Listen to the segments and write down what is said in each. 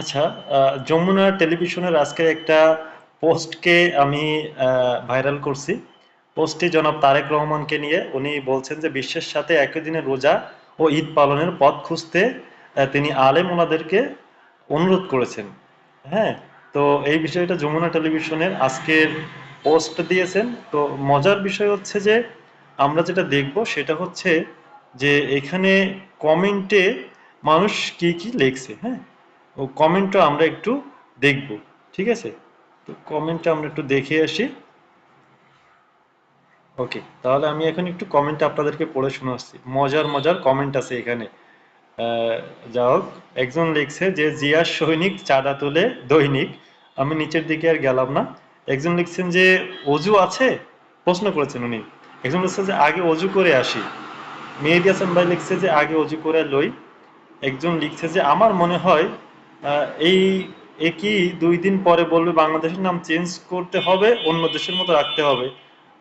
আচ্ছা যমুনা টেলিভিশনের আজকে একটা পোস্টকে আমি ভাইরাল করছি। পোস্টটি জনাব তারেক রহমানকে নিয়ে। উনি বলছেন যে, বিশ্বের সাথে একই দিনে রোজা ও ঈদ পালনের পথ খুঁজতে তিনি আলেম ওনাদেরকে অনুরোধ করেছেন। হ্যাঁ তো এই বিষয়টা যমুনা টেলিভিশনের আজকের পোস্ট দিয়েছেন। তো মজার বিষয় হচ্ছে যে, আমরা যেটা দেখব সেটা হচ্ছে যে, এখানে কমেন্টে মানুষ কি কি লিখছে হ্যাঁ? ও কমেন্টটা আমরা একটু দেখব, ঠিক আছে? তো কমেন্টটা আমরা একটু দেখে আসি। ওকে তাহলে আমি এখন একটু কমেন্ট আপনাদেরকে পড়ে শোনাচ্ছি। মজার মজার কমেন্ট আছে এখানে। যা হোক, একজন লিখছে যে, জিয়ার সৈনিক চাঁদা তুলে দৈনিক। আমি নিচের দিকে আর গেলাম না। একজন লিখছেন যে, অজু আছে? প্রশ্ন করেছেন উনি। একজন লিখছে যে, আগে অজু করে আসি। মেহেদি হাসান ভাই লিখছে যে, আগে অজু করে লই। একজন লিখছে যে, আমার মনে হয় এই একই দুই দিন পরে বলবে বাংলাদেশের নাম চেঞ্জ করতে হবে, অন্য দেশের মতো রাখতে হবে।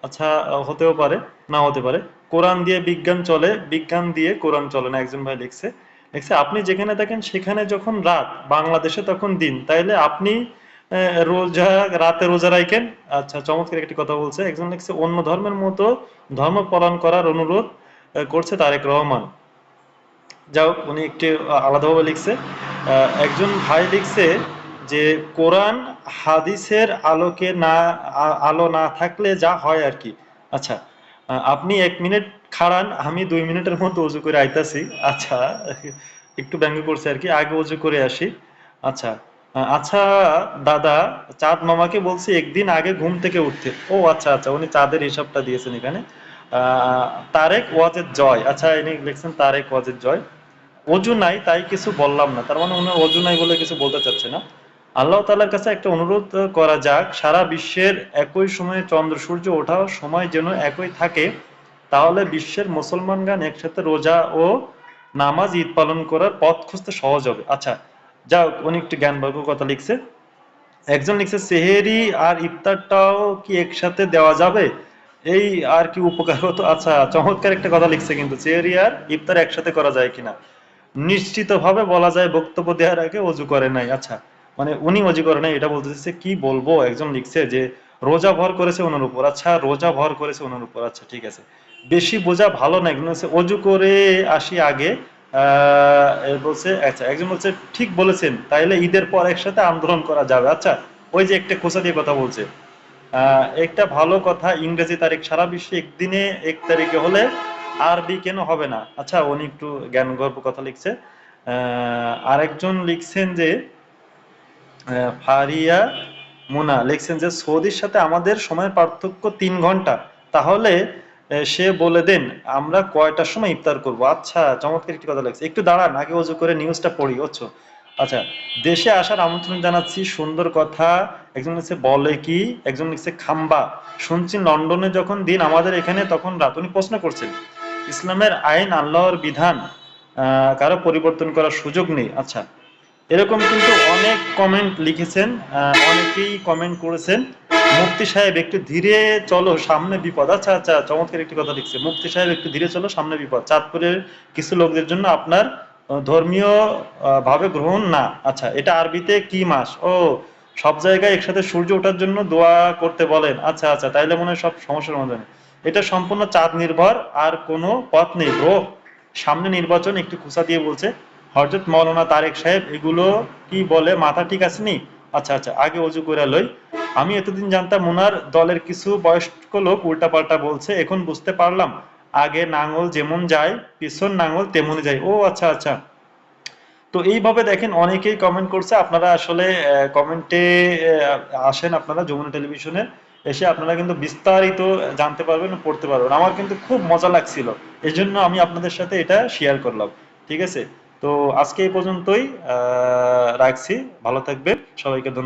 আচ্ছা হতেও পারে না হতে পারে। কোরআন দিয়ে বিজ্ঞান চলে, বিজ্ঞান দিয়ে কোরআন চলে না, একজন ভাই লিখছে। লিখছে, আপনি যেখানে থাকেন সেখানে যখন রাত, বাংলাদেশে তখন দিন। তাইলে আপনি রোজা, রাতে রোজা রাখেন। আচ্ছা চমৎকার একটি কথা বলছে। একজন লিখছে, অন্য ধর্মের মতো ধর্ম পালন করার অনুরোধ করছে তারেক রহমান। যাও উনি একটি আলাদাভাবে লিখছে। একজন ভাই লিখছে যে, কোরআন হাদিসের আলোকে না আলো না থাকলে যা হয় আর কি। আচ্ছা আপনি এক মিনিট খাড়ান, আমি দুই মিনিটের মধ্যে অজু করে আইতাছি। আচ্ছা একটু ব্যঙ্গ করছে আর কি, আগে অজু করে আসি। আচ্ছা আচ্ছা দাদা, চাঁদ মামাকে বলছি একদিন আগে ঘুম থেকে উঠতে। ও আচ্ছা আচ্ছা উনি চাঁদের হিসাবটা দিয়েছেন এখানে। তারেক ওয়াজেদ জয়। আচ্ছা ইনি লিখছেন তারেক ওয়াজেদ জয়। অজু নাই, তাই কিছু বললাম না। তার মানে উনি অজু নাই বলে কিছু বলতে চাচ্ছে না। আল্লাহ তাআলার কাছে একটা অনুরোধ করা যাক, সারা বিশ্বের একই সময়ে চন্দ্র, সূর্য ওঠার সময় যেন একই থাকে, তাহলে বিশ্বের মুসলমানগণ একসাথে রোজা ও নামাজ, ঈদ পালন করার পথ খুঁজতে সহজ হবে। আচ্ছা যা উনি একটু জ্ঞানবর্গ কথা লিখছে। একজন লিখছে, সেহেরি আর ইফতারটাও কি একসাথে দেওয়া যাবে? এই আর কি উপকার হতো। আচ্ছা চমৎকার একটা কথা লিখছে কিন্তু, সেহেরি আর ইফতার একসাথে করা যায় কিনা? নিশ্চিতভাবে বলা যায় বক্তব্য দেওয়ার আগে অজু করে নাই। আচ্ছা মানে উনি অজু করে নাই, এটা বলতে চাইছে, কি বলব? একজন লিখছে যে, রোজা ভর করেছে ওনার উপর। আচ্ছা রোজা ভর করেছে ওনার উপর। আচ্ছা ঠিক আছে। বেশি বোঝা ভালো না এগুলো হচ্ছে অজু করে আসি আগে। বলছে আচ্ছা একজন বলছে, ঠিক বলেছেন, তাইলে ঈদের পর একসাথে আন্দোলন করা যাবে। আচ্ছা ওই যে একটা খোঁচা দিয়ে কথা বলছে। একটা ভালো কথা, ইংরেজি তারিখ সারা বিশ্বে একদিনে এক তারিখে হলে আরবি কেন হবে না? আচ্ছা উনি একটু জ্ঞান গর্ব কথা লিখছে। আরেকজন লিখছেন যে ফারিয়া মুনা লিখছেন যে, সৌদির সাথে আমাদের সময়ের পার্থক্য তিন ঘণ্টা। তাহলে সে বলে দেন, আমরা কয়টার সময় ইফতার করব? আচ্ছা চমৎকার একটি কথা লাগছে একটু দাঁড়ান, আগে অজু করে নিউজটা পড়ি, বুঝছ? আচ্ছা দেশে আসার আমন্ত্রণ জানাচ্ছি, সুন্দর কথা। একজন লিখছে, বলে কি? একজন লিখছে, খাম্বা। শুনছি লন্ডনে যখন দিন আমাদের এখানে, তখন রাত। উনি প্রশ্ন করছেন ইসলামের আইন, আল্লাহর বিধান কারও পরিবর্তন করার সুযোগ নেই। আচ্ছা এরকম কিন্তু অনেক কমেন্ট লিখেছেন অনেকেই কমেন্ট করেছেন। মুফতি সাহেব, একটু ধীরে চলো, সামনে বিপদ। আচ্ছা আচ্ছা চমৎকার একটি কথা লিখছে। মুক্তি সাহেব, একটু ধীরে চলো, সামনে বিপদ। চাঁদপুরের কিছু লোকদের জন্য আপনার ধর্মীয় ভাবে গ্রহণ না। আচ্ছা এটা আরবিতে কি মাস? ও, সব জায়গায় একসাথে সূর্য ওঠার জন্য দোয়া করতে বলেন। আচ্ছা আচ্ছা তাইলে মনে হয় সব সমস্যার সমাধান। এটা সম্পূর্ণ চাঁদ নির্ভর, আর কোনো পথ নেই ব্রো সামনে নির্বাচন একটু খুসা দিয়ে বলছে, হযরত মাওলানা তারেক সাহেব, এগুলো কি বলে, মাথা ঠিক আছে নি আচ্ছা আচ্ছা আগে অজু করে লই। আমি এতদিন জানতাম ওনার দলের কিছু বয়স্ক লোক উল্টাপাল্টা বলছে, এখন বুঝতে পারলাম, আগে নাঙ্গল যেমন যায়, পিছন নাঙ্গল তেমনই যায়। ও আচ্ছা আচ্ছা। তো এইভাবে দেখেন অনেকেই কমেন্ট করছে, আপনারা আসলে কমেন্টে আসেন আপনারা যমুনা টেলিভিশনে এসে আপনারা কিন্তু বিস্তারিত জানতে পারবেন, পড়তে পারবেন। আমার কিন্তু খুব মজা লাগছিল। এই জন্য আমি আপনাদের সাথে এটা শেয়ার করলাম। ঠিক আছে? তো আজকে এই পর্যন্তই রাখছি। ভালো থাকবেন। সবাইকে ধন্যবাদ।